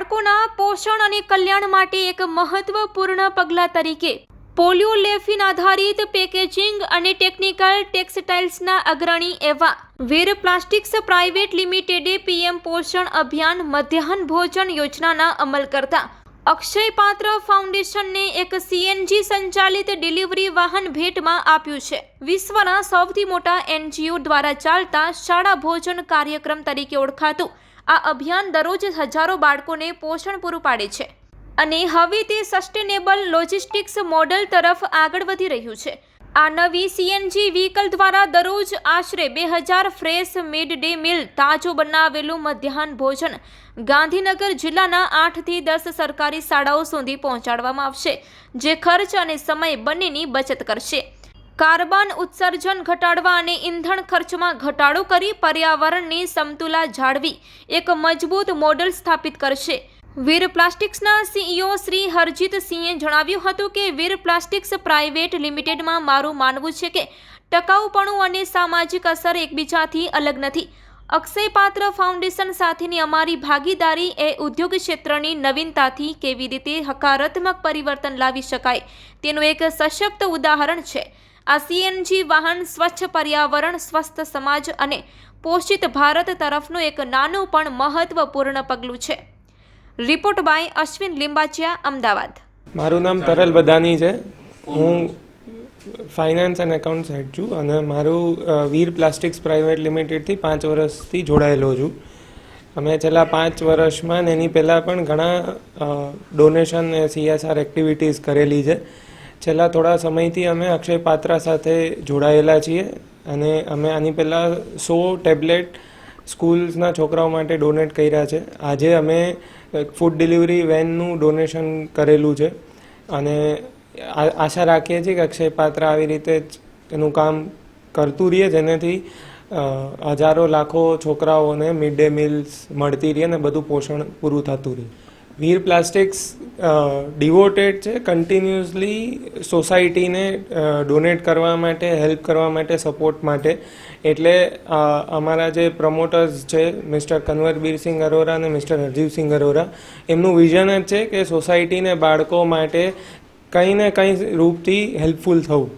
બાળકોના પોષણ અને કલ્યાણ માટે એક મહત્વપૂર્ણ પગલાં તરીકે પોલિયો લેફિન આધારિત પેકેજિંગ અને ટેકનિકલ ટેક્સટાઇલ્સના અગ્રણી એવા વીર પ્લાસ્ટિક્સ પ્રાઇવેટ લિમિટેડે પીએમ પોષણ અભિયાન મધ્યાહન ભોજન યોજનાના અમલ કરતા અક્ષય પાત્ર ફાઉન્ડેશનને એક સીએનજી સંચાલિત ડિલિવરી વાહન ભેટમાં આપ્યું છે. વિશ્વના સૌથી મોટા એનજીઓ દ્વારા ચાલતા શાળા ભોજન કાર્યક્રમ તરીકે ઓળખાતું આ અભિયાન દરરોજ હજારો બાળકોને પોષણ પૂરું પાડે છે. અને હવે તે સસ્ટેનેબલ લોજિસ્ટિક્સ મોડલ તરફ આગળ વધી રહ્યું છે. આ નવી સીએનજી વ્હીકલ દ્વારા દરરોજ આશરે બે હજાર ફ્રેશ મિડ ડે મીલ તાજું બનાવેલું મધ્યાહન ભોજન ગાંધીનગર જિલ્લાના આઠથી દસ સરકારી શાળાઓ સુધી પહોંચાડવામાં આવશે, જે ખર્ચ અને સમય બંનેની બચત કરશે. કાર્બન ઉત્સર્જન ઘટાડવા અને ઇંધણ ખર્ચમાં ઘટાડો કરી પર્યાવરણની સમતુલા જાળવી એક મજબૂત મોડલ સ્થાપિત કરશે. વીર પ્લાસ્ટિક્સના સીઈઓ શ્રી હરજીત સિંહે જણાવ્યું હતું કે વીર પ્લાસ્ટિક્સ પ્રાઇવેટ લિમિટેડમાં મારું માનવું છે કે ટકાઉપણું અને સામાજિક અસર એકબીજાથી અલગ નથી. અક્ષય પાત્ર ફાઉન્ડેશન સાથેની અમારી ભાગીદારી એ ઉદ્યોગ ક્ષેત્રની નવીનતાથી કેવી રીતે હકારાત્મક પરિવર્તન લાવી શકાય તેનું એક સશક્ત ઉદાહરણ છે. આ સીએનજી વાહન સ્વચ્છ પર્યાવરણ, સ્વસ્થ સમાજ અને પોષિત ભારત તરફનું એક નાનું પણ મહત્વપૂર્ણ પગલું છે. Report by Ashwin Limbachiya, Ahmedabad. મારું નામ તરલ બદાની છે. હું ફાઇનાન્સ એન્ડ એકાઉન્ટ્સ હેડ છું અને મારું વીર પ્લાસ્ટિક્સ પ્રાઇવેટ લિમિટેડથી પાંચ વર્ષથી જોડાયેલો છું. અમે છેલ્લા પાંચ વર્ષમાં ને એની પહેલાં પણ ઘણા ડોનેશન ને સીએસઆર એક્ટિવિટીઝ કરેલી છે. છેલ્લા થોડા સમયથી અમે અક્ષય પાત્રા સાથે જોડાયેલા છીએ અને અમે આની પહેલાં સો ટેબ્લેટ સ્કૂલ્સના છોકરાઓ માટે ડોનેટ કર્યા છે. આજે અમે ફૂડ ડિલિવરી વેનનું ડોનેશન કરેલું છે. અને આશા રાખીએ છીએ કે અક્ષય પાત્ર આવી રીતે જ એનું કામ કરતું રહીએ, જેનાથી હજારો લાખો છોકરાઓને મિડ ડે મીલ્સ મળતી રહી અને બધું પોષણ પૂરું થતું રહે. વીર પ્લાસ્ટિક્સ ડિવોટેડ છે કન્ટિન્યુઅસલી સોસાયટીને ડોનેટ કરવા માટે હેલ્પ કરવા માટે સપોર્ટ માટે. એટલે અમારા જે પ્રમોટર્સ છે મિસ્ટર કન્વરબીર સિંહ અરોરા અને મિસ્ટર હરજીવસિંહ અરોરા એમનું વિઝન જ છે કે સોસાયટીને બાળકો માટે કંઈ ને કંઈ રૂપથી હેલ્પફુલ થવું.